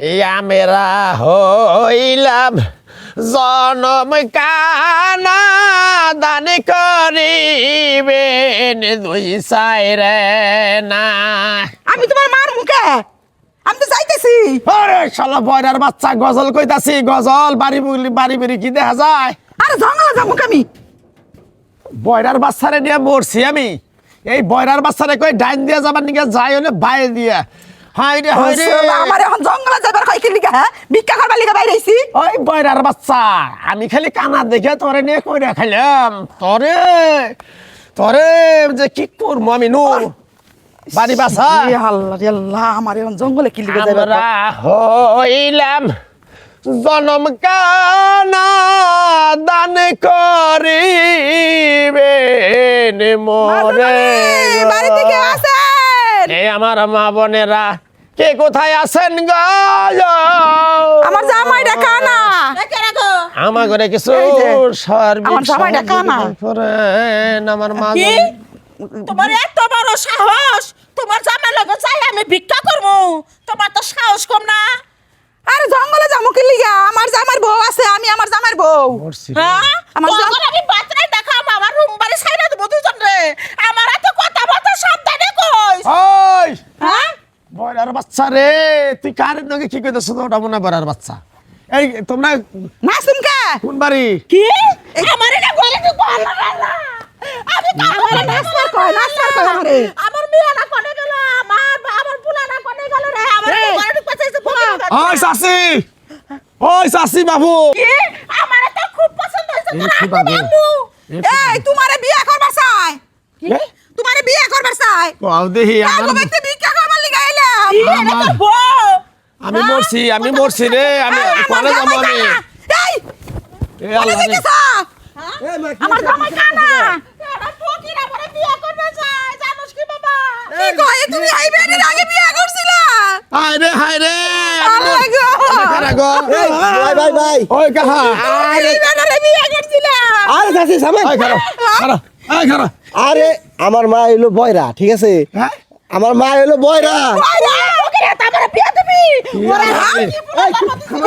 আমরা হইলাম জনম কানা দান করিবেন দুই সাইরে না। আমি তোমার মার মুখে? আমি তো যাইতেছি। আরে শালা বয়রার বাচ্চা গজল কইতাছি গজল বাড়ি বুড়ি বাড়ি বাড়ি কি দেখা যায়? আরে জঙ্গলে যাব আমি? বয়রার বাচ্চারে নিয়ে মরছি আমি। এই বয়রার বাচ্চারে কই ডাইন দিয়ে যাবার নিকে যাই হলে বাইরে দিয়ে। হাই রে হাই রে আমার এখন জঙ্গলে যাবার কয় কি লিগা হ্যাঁ? ভিক্ষা করবার লিগা বাইরে আইছি। ওই বয়রার বাচ্চা আমি খালি কানা দেখে তোরে নিয়ে কইরা খাইলাম। তরে তরে যে কি করব আমি নু। বাড়ি বাসা। এ আল্লাহ আল্লাহ আমার এখন জঙ্গলে কি লিগা যাবার হইলাম জনম কানা দান করিবেন মোরে বাড়িতে কে আছেন এই আমার মা বোনেরা কে কোথায় আছেন গো? আমার জামাইটা কানা আমার ঘরে কিছু আমার। সহযোগিতা করেন, আমার মা তোমার এত বড় সাহস। তোমার জামাই লগে যাই আমি ভিক্ষা করব তোমার তো সাহস কম না। আরে জঙ্গলে যাব কি লিগা? আমার জামার বউ আছে আমি আমার জামার বউ। মরছি। হ্যাঁ? আমার আমি বাতরাই দেখাম আমার রুম বাড়ি সাইরা দেবো দুজন রে আমার এত কথা বলতে সাবধানে কইস ওই হ্যাঁ বয়রার বাচ্চা রে। তুই কার নগে কি কইতেছ? তো ওটা মনে হয় বাচ্চা। এই তোমরা না শুনকা কোন বাড়ি? কি? আমার এটা গলে তো কল না আমি তো আমার নাচবার কয় নাচবার কয় আমারে। আমার মেয়ে না কোনে গেল আমার আমার পুলা না কোনে গেল রে। আমার। গলে তো পাচাইছে ওই চাচি ওই চাচি বাবু। কি? আমার তো খুব পছন্দ এই তোর কি বাবু? এই তোমারে বিয়ে করবার চাই তোমারে বিয়ে করবার চাই কও দেহি আমার আমি মরছি আমি মরছি রে আমি আরে, আমার কলে যাব আমি? এ আল্লাহ রে। দিতেছ আমার জামাই কানা! এটা ফকির আমার বিয়ে করবে চাই জানোস কি বাবা? কি কয়? তুমি আগে বিয়ে করছিলা? হায় রে হায় রে আল্লাহ গো! কারা গো। ভাই ভাই ভাই ওই কাহা। এই বেডির বিয়ে করছিলা? আরে চাচি সামনে? খারো খারো এই খারো আরে আমার মা এলো বয়রা ঠিক আছে? হ্যাঁ? আমার মা এলো বয়রা। আরে আমার বিয়ে দিবি ওরে হাই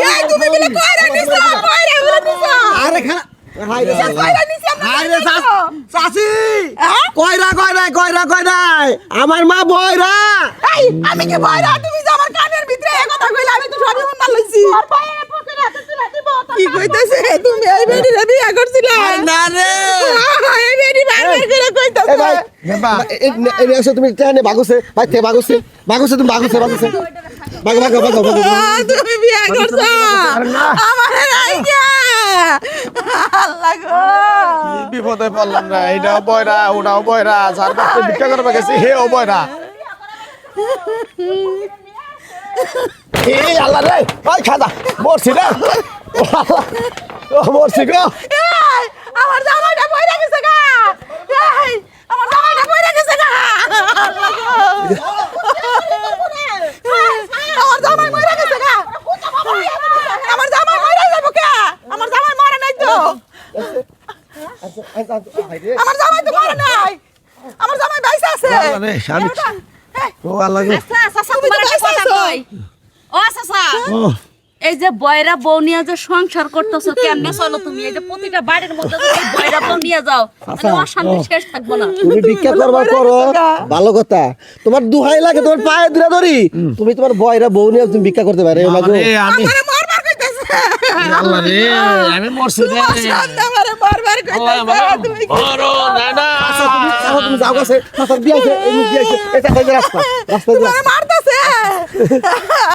এই তুমি বলে কয়রা নিছো? কয়রা বলে নিছো? আরে খানা হাই রে চাচি। কয়রা নিছো হাই রে চাচি। চাচি? কয়রা কয়রা কয়রা কয়রা? আমার মা বয়রা। এই আমি কি বয়রা? তুমি আমার কানের ভিতরে এই কথা কইলা আমি তো সবই মন লইছি। আর পায়ে ফকির হাতে তুলে দিব কি কইতাছে তুমি এই বেডির বিয়ে করছিলা আরে না রে এই বেডি বারবার করে এ কইতাছে ভাই বাবা এই এসে তুমি ট্রেনে বাগুছে ভাই তে বাগুছে বাগুছে তুমি বাগুছে বাগুছে বাগো বাগো বাগো বাগো তুমি বিয়ে করছ। আরে না। আমার রাইগা আল্লাহ গো। বিপদে পড়লাম না এটাও বয়রা ওটাও বয়রা যার বাচ্চা ভিক্ষা করবে গেছে হেও বয়রা। এই আল্লাহ রে ওই খাদা মরছি ও ও মরছি গো এই আমার জামাইটা পয়রা গেছে গা এই আমার জামাইটা পয়রা গেছে গা আল্লাহ গো আমার জামাই মরে গেছে গা। আমার জামাই মরে যাব কে আমার জামাই মরে নাই তো। আমার জামাই তো মরে নাই। আমার জামাই বাইসা আছে। আরে এই, ও আল্লাহ আচ্ছা আচ্ছা তুমি তো তোমার বাইসা কথা কই? ও আচ্ছা। ও। এই যে বয়রা বউ নিয়ে যে সংসার করতেছো কেমনে চলো তুমি? এই যে প্রতিটা বাড়ির মধ্যে বয়রা বউ নিয়ে যাও তাহলে অশান্তি শেষ থাকব না। তুমি ভিক্ষা করবার করো ভালো কথা। তোমার দুহাই লাগে তোমার পায়ে দূরে ধরি। তুমি তোমার বয়রা বউ নিয়ে তুমি ভিক্ষা করতে পারো আমি আমারে মারবার কইতাছে। আল্লাহ রে আমি মরছি রে। আমারে আল্লাহ তুমি বড় না না আচ্ছা, তুমি যাও কাছে এই এটা রাস্তা রাস্তা। মারতাছে।